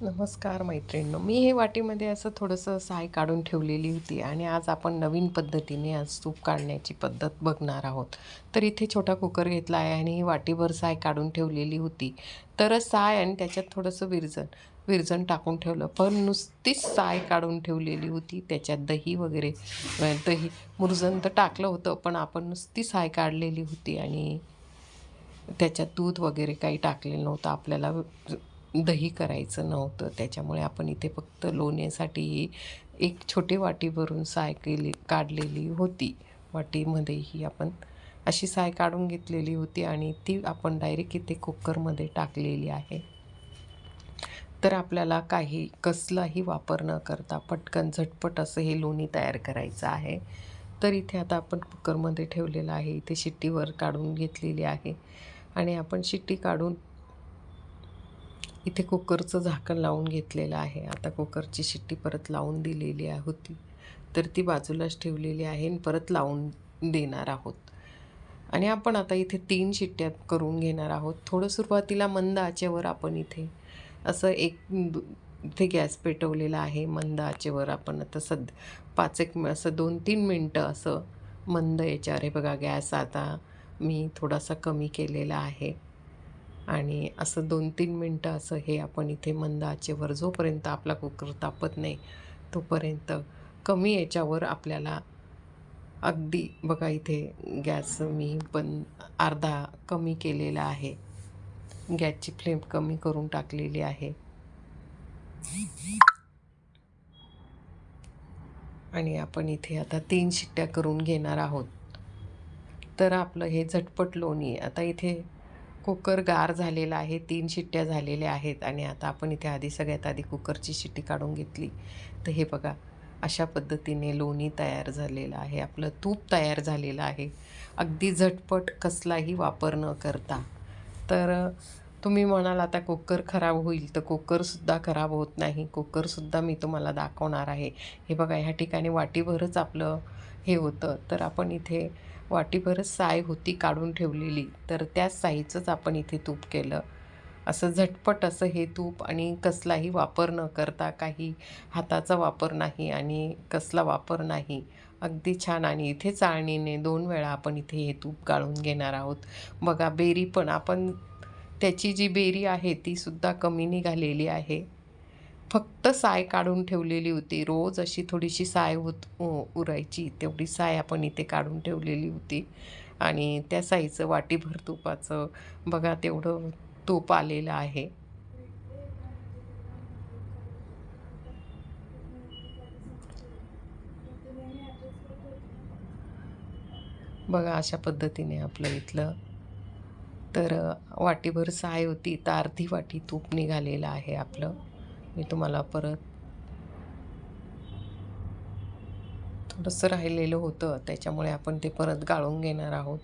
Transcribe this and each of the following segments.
नमस्कार मैत्रिणींनो. मी हे वाटीमध्ये असं थोडंसं साय काढून ठेवलेली होती आणि आज आपण नवीन पद्धतीने आज सूप काढण्याची पद्धत बघणार आहोत. तर इथे छोटा कुकर घेतला आहे आणि ही वाटीभर साय काढून ठेवलेली होती. तर साय आणि त्याच्यात थोडंसं विरजण विरजण टाकून ठेवलं. पण नुसतीच साय काढून ठेवलेली होती. त्याच्यात दही वगैरे दही मुरजण तर टाकलं होतं पण आपण नुसती साय काढलेली होती आणि त्याच्यात दूध वगैरे काही टाकलेलं नव्हतं. आपल्याला दही करायचं नव्हतं. त्याच्यामुळे आपण इथे फक्त लोण्यासाठी एक छोटे वाटी भरून साय केली काढलेली होती. वाटीमध्ये ही आपण अशी साय काढून घेतलेली होती आणि ती आपण डायरेक्ट इथे कुकरमध्ये टाकलेली आहे. तर आपल्याला काही कसलाही वापर न करता पटकन झटपट असं हे लोणी तयार करायचं आहे. तर इथे आता आपण कुकरमध्ये ठेवलेलं आहे. इथे शिट्टीवर काढून घेतलेली आहे. आणि आपण शिट्टी काढून इथे कुकरचं झाकण लावून घेतलेलं आहे. आता कुकरची शिट्टी परत लावून दिलेली आहे होती. तर ती बाजूलाच ठेवलेली आहे आणि परत लावून देणार आहोत. आणि आपण आता इथे तीन शिट्ट्या करून घेणार आहोत. थोडं सुरुवातीला मंद आचेवर आपण इथे असं एक इथे गॅस पेटवलेला आहे. मंद आचेवर आपण आता सद पाच एक असं दोन तीन मिनटं असं मंद याच्यावर. हे बघा गॅस आता मी थोडासा कमी केलेला आहे. आणि असं दोन तीन मिनटं असं हे आपण इथे मंद आचेवर जोपर्यंत आपला कुकर तापत नाही तोपर्यंत कमी याच्यावर आपल्याला अगदी बघा इथे गॅस मी पण अर्धा कमी केलेला आहे. गॅसची फ्लेम कमी करून टाकलेली आहे. आणि आपण इथे आता तीन शिट्ट्या करून घेणार आहोत. तर आपलं हे झटपट लोणी आता इथे कुकर गार झालेला आहे तीन शिट्ट्या झालेल्या आहेत आणि आता आपण इथे आधी सगळ्यात आधी कुकरची शिट्टी काढून घेतली. तर हे बघा अशा पद्धतीने लोणी तयार झालेलं आहे. आपलं तूप तयार झालेलं आहे. अगदी झटपट कसलाही वापर न करता. तर तुम्ही म्हणाल आता कुकर खराब होईल. तर कुकरसुद्धा खराब होत नाही. कुकरसुद्धा मी तुम्हाला दाखवणार आहे. हे बघा ह्या ठिकाणी वाटीभरच आपलं हे होतं. तर आपण इथे वाटीभरच साय होती काढून ठेवलेली. तर त्या साईचंच आपण इथे तूप केलं. असं झटपट असं हे तूप आणि कसलाही वापर न करता काही हाताचा वापर नाही आणि कसला वापर नाही. अगदी छान आणि इथे चाळणीने दोन वेळा आपण इथे हे तूप गाळून घेणार आहोत. बघा बेरी पण आपण त्याची जी बेरी आहे तीसुद्धा कमी निघालेली आहे. फक्त साय काढून ठेवलेली होती. रोज अशी थोडीशी साय होत उरायची. तेवढी साय आपण इथे काढून ठेवलेली होती. आणि त्या साईचं वाटीभर तुपाचं बघा तेवढं तूप आलेलं आहे. बघा अशा पद्धतीने आपलं इथलं. तर वाटीभर साय होती. तर अर्धी वाटी तूप निघालेलं आहे आपलं. मी तुम्हाला परत थोडंसं राहिलेलं होतं त्याच्यामुळे आपण ते परत गाळून घेणार आहोत.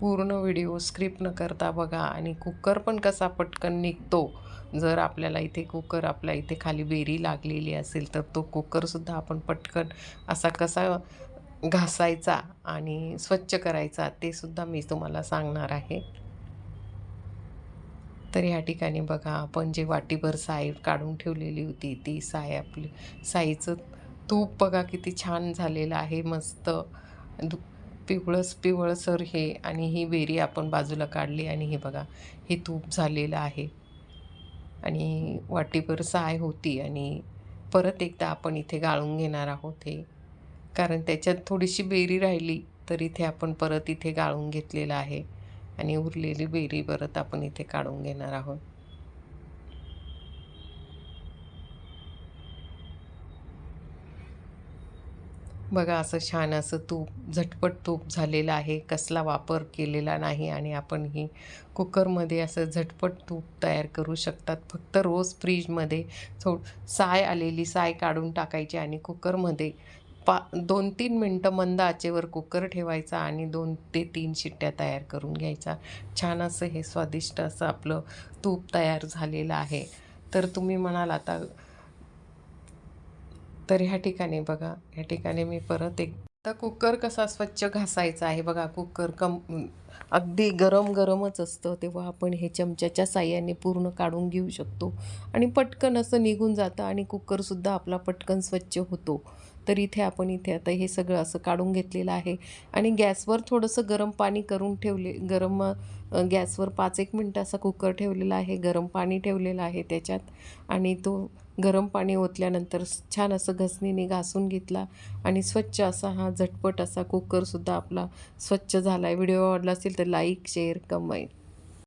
पूर्ण व्हिडिओ स्क्रिप्ट न करता बघा आणि कुकर पण कसा पटकन निघतो. जर आपल्याला इथे कुकर आपल्या इथे खाली बेरी लागलेली असेल तर तो कुकरसुद्धा आपण पटकन असा कसा घासायचा आणि स्वच्छ करायचा ते सुद्धा मी तुम्हाला सांगणार आहे. तर ह्या ठिकाणी बघा आपण जे वाटीभर साय काढून ठेवलेली होती ती साय आपली साईचं तूप बघा किती छान झालेलं आहे मस्त. दु पिवळस पिवळसर हे आणि ही बेरी आपण बाजूला काढली आणि हे बघा हे तूप झालेलं आहे. आणि वाटीभर साय होती आणि परत एकदा आपण इथे गाळून घेणार आहोत हे. कारण त्याच्यात थोडीशी बेरी राहिली तर इथे आपण परत इथे गाळून घेतलेलं आहे. आणि उरलेली बेरी परत आपण इथे काढून घेणार आहोत. बघा असं छान असं तूप झटपट तूप झालेलं आहे. कसला वापर केलेला नाही आणि आपण ही कुकरमध्ये असं झटपट तूप तयार करू शकतात. फक्त रोज फ्रीजमध्ये थो साय आलेली साय काढून टाकायची आणि कुकरमध्ये पा दोन तीन मिनटं मंद आचेवर कुकर ठेवायचा आणि दोन ते तीन शिट्ट्या तयार करून घ्यायचा. छान असं हे स्वादिष्ट असं आपलं तूप तयार झालेलं आहे. तर तुम्ही म्हणाल आता तर ह्या ठिकाणी बघा ह्या ठिकाणी मी परत एक आता कुकर कसा स्वच्छ घासायचा आहे बघा. कुकर कम अगदी गरम गरमच असतं तेव्हा आपण हे चमच्याच्या साह्याने पूर्ण काढून घेऊ शकतो. आणि पटकन असं निघून जातं आणि कुकरसुद्धा आपला पटकन स्वच्छ होतो. तर इथे आपण इथे आता हे सगळं असं काढून घेतलेलं आहे. आणि गॅसवर थोडंसं गरम पाणी करून ठेवले गरम गॅसवर पाच एक मिनटं असा कुकर ठेवलेला आहे गरम पाणी ठेवलेलं आहे त्याच्यात. आणि तो गरम पाणी ओतल्यानंतर छान असं घसणीने घासून घेतला. आणि स्वच्छ असा हा झटपट असा कुकरसुद्धा आपला स्वच्छ झाला आहे व्हिडिओ आवडला असेल तर लाईक शेअर कमेंट.